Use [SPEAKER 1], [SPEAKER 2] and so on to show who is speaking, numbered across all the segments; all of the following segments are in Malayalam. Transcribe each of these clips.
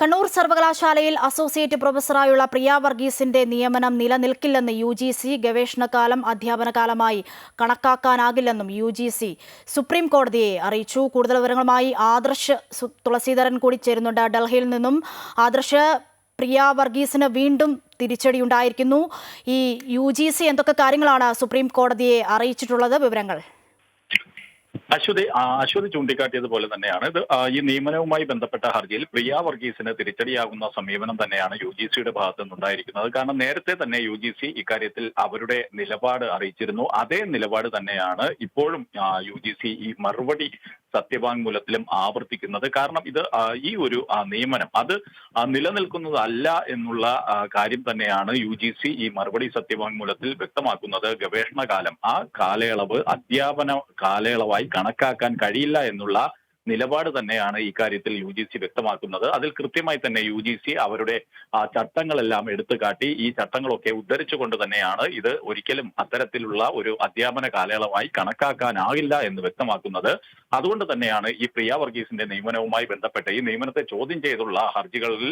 [SPEAKER 1] കണ്ണൂർ സർവകലാശാലയിൽ അസോസിയേറ്റ് പ്രൊഫസറായുള്ള പ്രിയ വർഗീസിന്റെ നിയമനം നിലനിൽക്കില്ലെന്ന് യു ജി സി ഗവേഷണകാലം അധ്യാപനകാലമായി കണക്കാക്കാനാകില്ലെന്നും യു ജി സി സുപ്രീം കോടതിയെ അറിയിച്ചു. കൂടുതൽ വിവരങ്ങളുമായി ആദർശ് തുളസീധരൻ കൂടി ചേരുന്നുണ്ട്. ഡൽഹിയിൽ നിന്നും ആദർശ് പ്രിയ വർഗീസിന് വീണ്ടും തിരിച്ചടിയുണ്ടായിരിക്കുന്നു. ഈ യു ജി സി എന്തൊക്കെ കാര്യങ്ങളാണ് സുപ്രീം കോടതിയെ അറിയിച്ചിട്ടുള്ളത്? വിവരങ്ങൾ.
[SPEAKER 2] അശ്വതി അശ്വതി ചൂണ്ടിക്കാട്ടിയതുപോലെ തന്നെയാണ്. ഇത് ഈ നിയമനവുമായി ബന്ധപ്പെട്ട ഹർജിയിൽ പ്രിയ വർഗീസിന് തിരിച്ചടിയാകുന്ന സമീപനം തന്നെയാണ് യു ജി സിയുടെ ഭാഗത്തു നിന്നുണ്ടായിരിക്കുന്നത് കാരണം നേരത്തെ തന്നെ യു ജി സി ഇക്കാര്യത്തിൽ അവരുടെ നിലപാട് അറിയിച്ചിരുന്നു. അതേ നിലപാട് തന്നെയാണ് ഇപ്പോഴും യു ജി സി ഈ മറുപടി സത്യവാങ്മൂലത്തിലും ആവർത്തിക്കുന്നത്. കാരണം ഇത് ഈ ഒരു നിയമനം അത് നിലനിൽക്കുന്നതല്ല എന്നുള്ള കാര്യം തന്നെയാണ് യു ജി സി ഈ മറുപടി സത്യവാങ്മൂലത്തിൽ വ്യക്തമാക്കുന്നത്. ഗവേഷണ കാലം ആ കാലയളവ് അധ്യാപന കാലയളവായി കണക്കാക്കാൻ കഴിയില്ല എന്നുള്ള നിലപാട് തന്നെയാണ് ഈ കാര്യത്തിൽ യു ജി സി വ്യക്തമാക്കുന്നത്. അതിൽ കൃത്യമായി തന്നെ യു ജി സി അവരുടെ ചട്ടങ്ങളെല്ലാം എടുത്തു കാട്ടി ഈ ചട്ടങ്ങളൊക്കെ ഉദ്ധരിച്ചുകൊണ്ട് തന്നെയാണ് ഇത് ഒരിക്കലും അത്തരത്തിലുള്ള ഒരു അധ്യാപന കാലയളവായി കണക്കാക്കാനാകില്ല എന്ന് വ്യക്തമാക്കുന്നത്. അതുകൊണ്ട് തന്നെയാണ് ഈ പ്രിയ വർഗീസിന്റെ നിയമനവുമായി ബന്ധപ്പെട്ട് ഈ നിയമനത്തെ ചോദ്യം ചെയ്തുള്ള ഹർജികളിൽ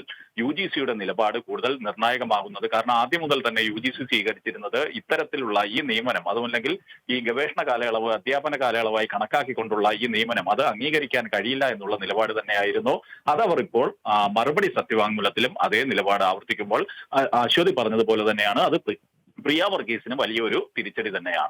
[SPEAKER 2] യു ജി സിയുടെ നിലപാട് കൂടുതൽ നിർണായകമാകുന്നത്. കാരണം ആദ്യം മുതൽ തന്നെ യു ജി സി സ്വീകരിച്ചിരുന്നത് ഇത്തരത്തിലുള്ള ഈ നിയമനം അതുമല്ലെങ്കിൽ ഈ ഗവേഷണ കാലയളവ് അധ്യാപന കാലയളവായി കണക്കാക്കിക്കൊണ്ടുള്ള ഈ നിയമനം അത് അംഗീകരിക്കാൻ കഴിയില്ല എന്നുള്ള നിലപാട് തന്നെയായിരുന്നു. അതവർ ഇപ്പോൾ മറുപടി സത്യവാങ്മൂലത്തിലും അതേ നിലപാട് ആവർത്തിക്കുമ്പോൾ അശ്വതി പറഞ്ഞതുപോലെ തന്നെയാണ്. അത് പ്രി- പ്രിയ വർഗീസിന് വലിയൊരു തിരിച്ചടി തന്നെയാണ്.